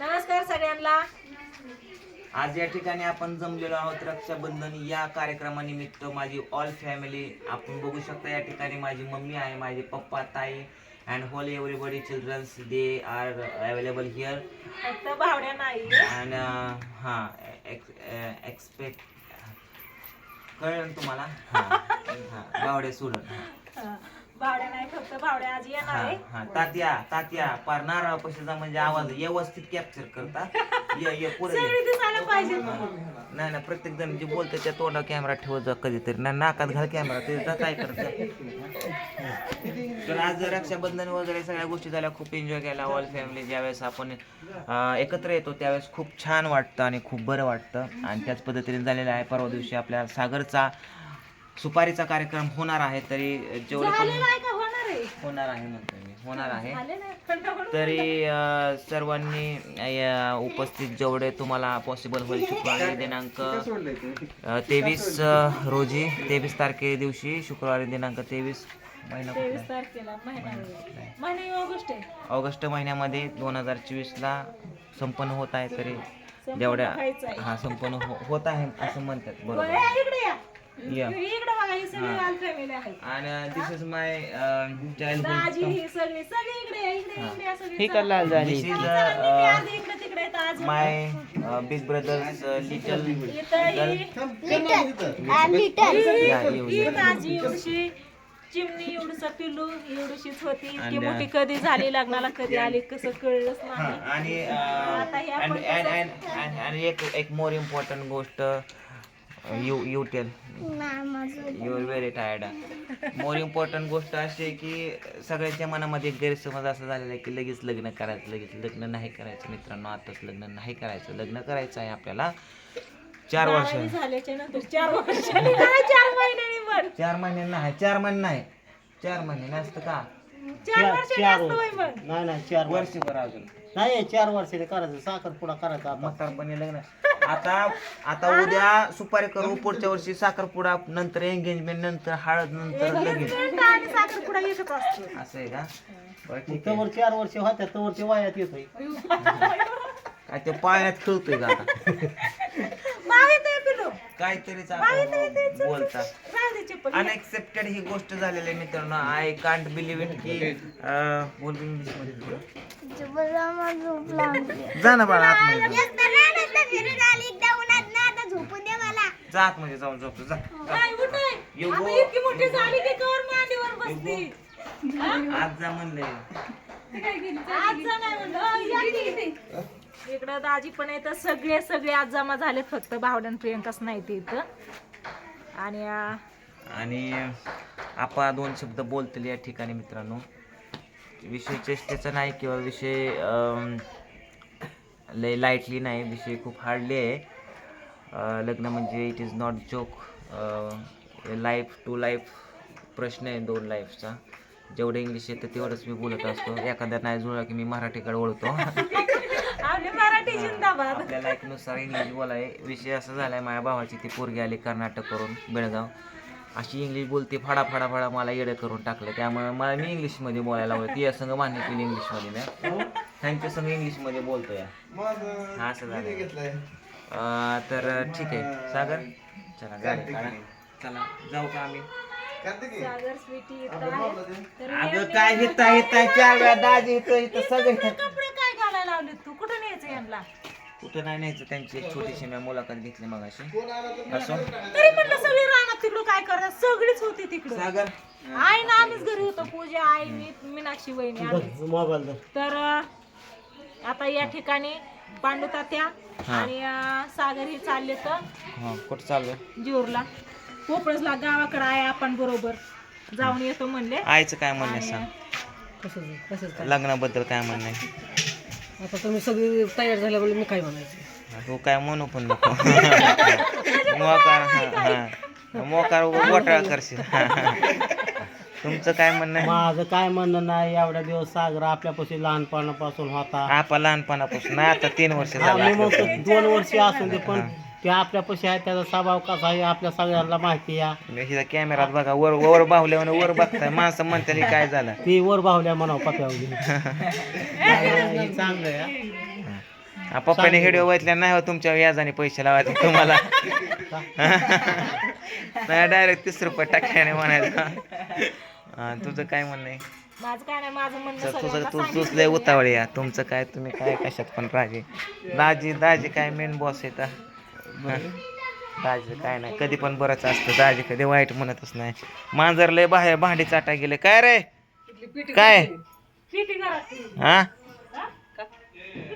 नमस्कार सगळ्यांना. आज या ठिकाणी आपण जमलेलो आहोत रक्षाबंधन या कार्यक्रमानिमित्त माझी ऑल फॅमिली आपण बघू शकता या ठिकाणी माझी मम्मी आहे माझे पप्पा ताई and whole everybody childrens they are available here फक्त भावड्या नाही अँड हां एक्सपेक्ट कळलं तुम्हाला? हां हां गावडे सोडून हां भावड्या नाही फक्त भावड्या आज येणार हा आहे. हा तात्या तात्या पार नारळ पशीचा म्हणजे आवाज व्यवस्थित कॅप्चर करता. ये ये. सगळी दिसायला पाहिजे. नाही नाही प्रत्येक जण जे बोलते त्या तोंडा कॅमेरा ठेवत जा कधीतरी. ना नाकात घाल कॅमेरा ते जा काय करत तर आज रक्षाबंधन वगैरे सगळ्या गोष्टी झाल्या. खूप एन्जॉय केला ऑल फॅमिली ज्यावेळेस आपण अं, एकत्र येतो त्यावेळेस खूप छान वाटतं आणि खूप बरं वाटतं. आणि त्याच पद्धतीने झालेलं आहे. परवा दिवशी आपल्या सागरचा सुपारीचा कार्यक्रम होणार आहे तरी जेवढे पण झालेलं आहे का? होणार आहे. होणार आहे म्हणतो मी. होणार आहे. तरी अ, सर्वांनी अ, उपस्थित जेवढे तुम्हाला पॉसिबल होईल शुक्रवारी दिनांक तेवीस रोजी तेवीस तारखे दिवशी शुक्रवारी दिनांक तेवीस महिना कुठला तेवीस तारखेला महिना आहे. महिना आहे ऑगस्ट आहे. आहे? ऑगस्ट महिन्यामध्ये दोन हजार चोवीसला संपन्न होत आहे तरी जेवढ्या व्हायचं आहे. हा संपन्न हो- होत आहे असं म्हणतात. बरं, बरोबर. या इकडे या. या. इकडे बघा ही सगळी. ऑल फॅमिली आहे आणि दिस इज माय दाजी चाइल्डहुड ही सगळी सगळी इकडे या, इकडे इकडे या सगळी. ही कल्ला झाली दिस इज चला, निम्मी अर्धी इकडे तिकडे आहेत आज माय बिग ब्रदर्स लिटल इथं ही या येऊ ही ये. ताजी एवढीशी चिमणी एवढीसा पिल्लू एवढीशीच होती. ती आणि- मोठी कधी झाली लग्नाला कधी आली कसं कळलंच हा, नाही. आणि आता हे आपण and- and- and- and- आणि एक एक मोर इम्पॉर्टंट गोष्ट you you tell you are very tired more important गोष्ट अशी आहे की सगळ्यांच्या मनामध्ये एक गैरसमज असं झालेला आहे की लगेच लग्न करायचं लगेच लग्न नाही करायचं. मित्रांनो आताच लग्न नाही करायचं. लग्न करायचं आहे आपल्याला चार वर्ष. बारावी झाल्याच्यानंतर चार चार महिन्यांनी चार महिने नाही चार महिने नाही. चार महिने नसतं का? चार असतं होय मग नाही नाही चार वर्ष. वर्षभर अजून. नाही चार वर्षाने करायचं. साखरपुडा करायचा म्हातारपणी लग्न. आता आता उद्या सुपारी करू पुढच्या वर्षी साखरपुडा नंतर एंगेजमेंट नंतर हळद नंतर लगेच. आणि साखरपुडा एकच असतो? असं आहे का? बरं ठीक तवर आहे. चार वर्ष होत्या तवर ते वयात येतोय. काय ते पाण्यात खेळतोय का आता? माहीत आहे काहीतरीच आपण बोलता चल. राहू दे चप्पल अनएक्सेप्टेड ही गोष्ट झालेली आहे मित्रांनो. आय कांट बिलीव्ह इट की अं, बोल इंग्लिशमध्ये जा ना बाळा आतमध्ये. जा. जा आतमध्ये जाऊन झोप जा. नाही, उठ? आहे. You आता go. इतकी मोठी झाली की कवर मांडीवर बसती आज जा म्हणले. आज जा नाही म्हणलं. अ, या की. इकडं दाजी पण येतं सगळे सगळे आज जमा झालेत. फक्त भावड्यान प्रियंकाच नाही ते इथं. आणि अ, आणि आपा दोन शब्द बोलतील या ठिकाणी मित्रांनो. विषय चेष्टेचा नाही किंवा विषय लय लाईटली नाही विषय खूप हार्डली आहे. अ, लग्न म्हणजे it is not joke life to life प्रश्न आहे दोन लाईफचा जेवढं इंग्लिश येतं तेवढंच मी बोलत असतो. एखाद्या नाही जुळला की मी मराठीकडे वळतो आपली मराठी जिंदाबाद. आपल्या लाईफनुसार इंग्लिश बोलाय. विषय असा झालाय माझ्या भावाची ती पोरगी आली कर्नाटक करून बेळगाव. अशी इंग्लिश बोलते फाडा फाडा फाडा मला येडं करून टाकलं. त्यामुळे मला मी इंग्लिशमध्ये बोलायला लागलो ती संग मान्य केली इंग्लिशमध्ये मी. त्यांच्या संग इंग्लिशमध्ये बोलतो या हा असं झालं. अं, तर ठीक आहे. सागर? चला गाडी काढा. चला जाऊ का आम्ही? सागर स्वीटी इथं आहे. तर अगं काय हिता हिता चार वेळा दाजी इथं इथं सगळे. कपडे काय घालायला लावले तू? कुठं न्यायचं यांना? कुठं नाही न्यायचं त्यांची एक छोटीशी मी मुलाखत घेतली मग अशी असो? तरी म्हटलं सगळी रानात तिकडं काय करतात? सगळीच होती तिकडं. सागर? आई ना आम्हीच घरी होतो. पूजा आई मी मीनाक्षी वहिनी आम्हीच. मोबाईल तर अं, आता या ठिकाणी पांडू तात्या आणि अं, सागर हे चालले तर? हा कुठं चालू जीवरला पोपळसला गावाकडे आहे आपण बरोबर. जाऊन येतो म्हणले. आईचं काय म्हणणं आहे सांग? कसं कसं लग्नाबद्दल काय म्हणणं आहे? आता तुम्ही सगळी तयार झाल्यामुळे मी काय म्हणायचं? तू काय म्हणू पण नको. मोकार हा, हा. मोकार घोटाळा करशील. तुमचं काय म्हणणं आहे? माझं काय म्हणणं नाही एवढ्या दिवस सागर आपल्यापाशी लहानपणापासून होता. आपण लहानपणापासून नाही आता तीन वर्ष झालं म्हणतो दोन वर्ष असून दे पण ते आपल्यापाशी आहे त्याचा स्वभाव कसा आहे आपल्या सगळ्यांना माहिती आहे. हिचा कॅमेरात बघा वर वर बाहुल्यावर वर बघताय. माणसं म्हणतात "हे काय झालं? ती वर बाहुल्या म्हणावं पप्यावली चांगलं आहे हा. हा, पप्पाने व्हिडिओ बघितल्या नाही हो तुमच्या व्याजाने पैसे लावायचे तुम्हाला. नाही डायरेक्ट तीस रुपये टाकल्याने म्हणायचं. हा, तुझं काय म्हणणं आहे? माझं काय नाही माझं म्हणणं तर तुझं सगळ्यांना तू तूच सांगितलं. लय उतावळ या तुमचं काय तुम्ही काय कशात पण राजे. दाजी दाजी काय मेन बॉस आहे दाजी काय नाही कधी पण बरंच असतं. दाजी कधी वाईट म्हणतच नाही. मांजर लय बाहेर भांडी चाटा गेले. काय रे? काय? घरात? हा हा?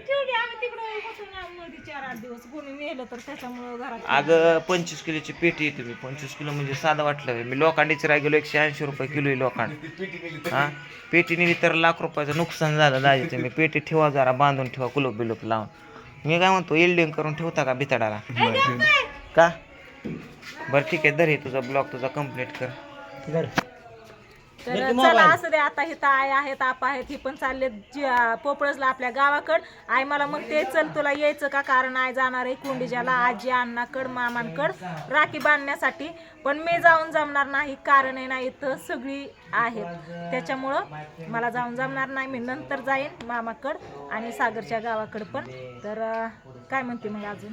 ठेवली आम्ही तिकडे होतो ना मध्ये चार आठ दिवस कोणी नेलं तर त्याच्यामुळं घरात अगं पंचवीस किलोची पेटी येते मी. पंचवीस किलो म्हणजे साधं वाटलं मी लोखंडीची राह गेलो एकशे ऐंशी रुपये किलो आहे लोखंड. हा? पेटी नेली तर लाख रुपयाचं नुकसान झालं दाजीचं मी पेटी ठेवा जरा बांधून ठेवा कुलूप बिलूप लावून. मी काय म्हणतो इल्डिंग करून ठेवता का बिताडाला का? बरं ठीक आहे धर हे तुझा ब्लॉग तुझा कंप्लीट कर. बरं. तर चला. असं दे आता हे ताय आहेत आप आहेत ही पण चालले पोपळसला आपल्या गावाकड. आई मला मग ते चल तुला यायचं का? कारण आई जाणार आहे कुंडीजाला आजी अण्णाकड मामांकड राखी बांधण्यासाठी. पण मी जाऊन जमणार नाही कारण आहे ना इथं सगळी आहेत. त्याच्यामुळं मला जाऊन जमणार नाही मी नंतर जाईन मामाकड आणि सागरच्या गावाकड पण. तर काय म्हणते मग अजून?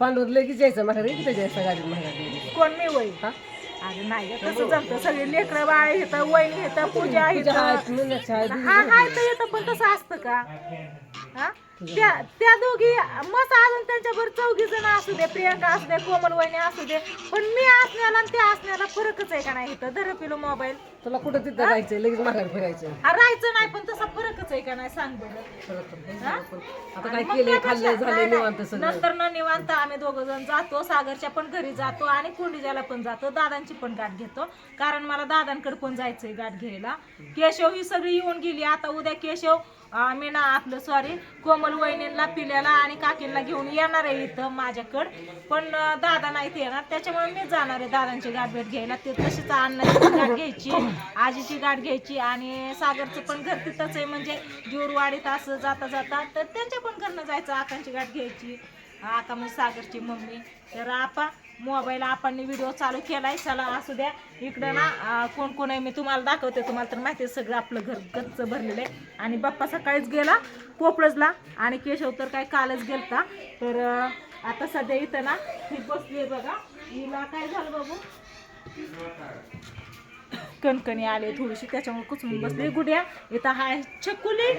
पांडवर लगेच यायचं माघारी किती जायचं गाडी कोण मी वय अरे नाही गं, तसं जमतं? सगळे लेकरं बाळ येतं वहिनी येतं पूजा येतं हा तर येतं पण तसं असतं का? हा? त्या त्या दोघी मस्त अजून त्यांच्यावर चौघी जण असू दे प्रियंका असू दे कोमल वहिनी असू दे पण मी असण्याला आणि त्या असण्याला फरकच आहे का नाही इथं? धर पिलो मोबाईल तुला कुठं तिथं जायचं लगेच माघारी फिरायचं हा राहायचं नाही पण तसा फरकच आहे का नाही? सांग बरं. हा? आता काय आणि मग केलंय त्यापेक्षा- खाल्लंय झालंय नाही, नाही. निवांत सगळं. नंतर न निवांत आम्ही दोघ जण जातो सागरच्या पण घरी जातो आणि कुंडीजाला पण जातो दादांची पण गाठ घेतो. कारण मला दादांकडे पण जायचंय गाठ घ्यायला. केशव ही सगळी येऊन गेली आता उद्या केशव मी ना आपलं सॉरी कोमल वहिनीला पिल्याला आणि काकींना घेऊन येणार आहे इथं माझ्याकडं. पण दादा नाहीत येणार. त्याच्यामुळे मी जाणार आहे दादांची गाठ भेट घ्यायला. ते तशीच अण्णाची गाठ घ्यायची आजीची गाठ घ्यायची आणि सागरचं पण घर तिथंच आहे. म्हणजे जोरवाडीत असं जाता जाता तर त्यांच्या पण घरनं जायचं आकांची गाठ घ्यायची. आका म्हणजे सागरची मम्मी तर आपा मोबाईल आपण व्हिडिओ चालू केलाय. चला असू द्या. इकडं ना कोण कोण आहे मी तुम्हाला दाखवते. तुम्हाला तर माहिती आहे सगळं आपलं घर गच्च भरलेलं आहे. आणि बाप्पा सकाळीच गेला पोपळजला आणि केशव तर काय कालच गेलता. तर आता सध्या इथं ना ही बसली आहे बघा. हिला काय झालं बाबू? कणकणी आले थोडीशी त्याच्यामुळे कुचून बसली. गुड्या इथं हाय छकुली.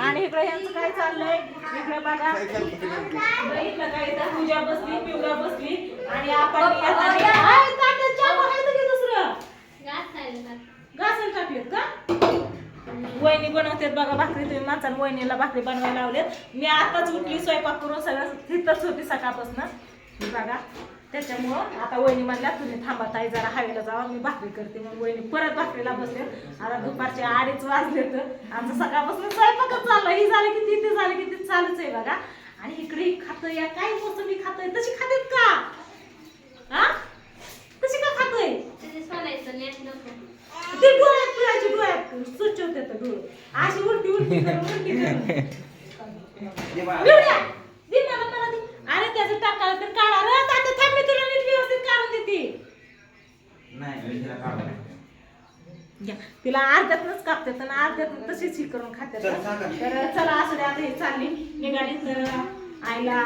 आणि इकडे यांचं काय चाललंय? इकडे बघा. इकडं काय इथं? पूजा बसली पिवळा बसली. आणि आपण दुसरं? घासायला टाकलेत का? वहिनी बनवतात बघा भाकरी तुम्ही माणसानं वहिनीला भाकरी बनवायला लावलेत. मी आताच उठली स्वयंपाक करून सगळं तिथंच होती सकाळपासून. बघा. त्याच्यामुळं आता वहिनी म्हणल्या तुम्ही थांबा ताई जरा हवेला जावा मी भाकरी करते. मग वहिनी परत भाकरीला बसले. आता दुपारचे अडीच वाजले तर आमचं सकाळपासून स्वयंपाकच चाललं ही झालं की ती ते झालं की ते चालूच आहे बघा. आणि इकडे खातं या काय मोसंबी खातोय? तशी खातेत का? हा तशी का खातोय? ते डोळ्यात पिळायची डोळ्यात स्वच्छ होते डोळे. अशी उलटी उलटी करून उलटी करून पिवळ्या, दे मला मला दे. अरे त्याचं टाकायला तर काढा रे आता थांब मी तुला नीट व्यवस्थित काढून देते घ्या. तिला अर्ध्यातनच कापतात आणि अर्ध्यातून तशीच ही करून खातात. तर चला असू द्या आता हे चालली. निघाली तर आईला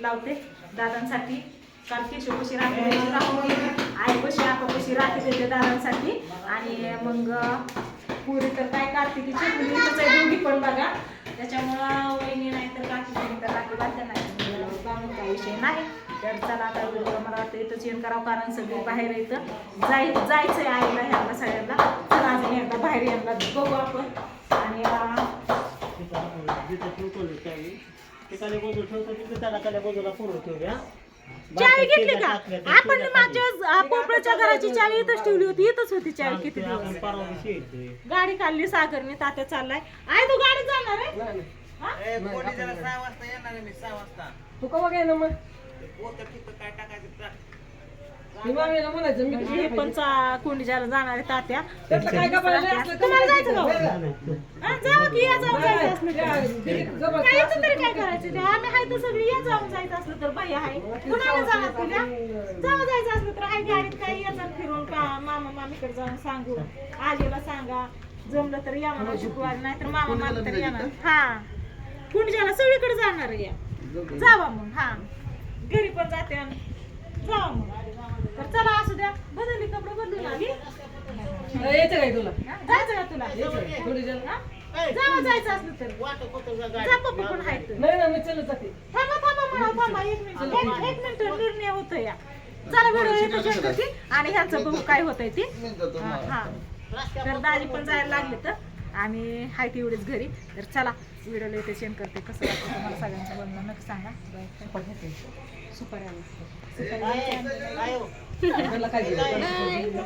लावते दादांसाठी. काल केशवपशी राखी द्यायची राहून गेली आईपशी आपापशी राखी देते दादांसाठी. आणि मग पुरी तर काय कार्तिकीची आहे दोघी पण बघा. त्याच्यामुळं वहिनी नाही तर काकी तर राखी बांधते नाही काही विषय नाही. तर चला आता व्हिडिओ मला वाटतं इथंच येऊन करावं कारण सगळे बाहेर येतं जाय जायचंय आईला ह्यांना सगळ्यांना. चला अजून एकदा बाहेर यांना बघू आपण. आणि चावी घेतली का? आपण मागच्या पोपळच्या घराची चावी इथंच ठेवली होती. इथंच होती खाली. किती ते दिवस. गाडी काढली सागरने तात्या चाललाय. आई तू गाडी जाणार आहे? हा? तू कवा काय ना मग? मी मामीला म्हणायचं मी हे पण चा- कोंडीच्याला जाणार आहे तात्या त्यातलं काय का पाहिजे असलं तुम्हाला जायचं का? हो? नाही, तो- हा, जावं की या जाऊन जायचं असलं तर. काय याचं तरी काय करायचं? ते आम्ही हाय तर सगळी या जाऊन जायचं असलं तर बाई आहे कुणाला जाणार तुला जावं जायचं असलं तर हाय गाडीत काय या जाऊन फिरून का? मामा मामीकडे जाऊन सांगू. आजीला सांगा. जमलं तर या म्हणा शुक्रवारी नाही तर मामा मामी तर येणार हा. कुंडजाला सगळीकडे जाणार आहे या? जावा मग हा. घरी पण जाते आणि जावा मग. तर चला असू द्या. बदलली कपडे बदलून आली. यायचं काय तुला? जायचं का तुला? थोडी जण जायचं असलं तर. जा पप्पा पण आहेत. नाही ना मी चलत जाते. थांबा थांबा एक मिनिट. एक एक मिनिट निर्णय होतो या. चला व्हिडिओ येतो आणि ह्यांचं बघू काय होतंय ते. हा, हा. तर दाजी पण जायला लागले तर. आणि हाय तेवढीच घरी. तर चला व्हिडिओला येते सेंड करते. कसं वाटतं तुम्हाला सगळ्यांचं बोलणं? नक्की सांगा. सुपारी आली सुपारी दिलं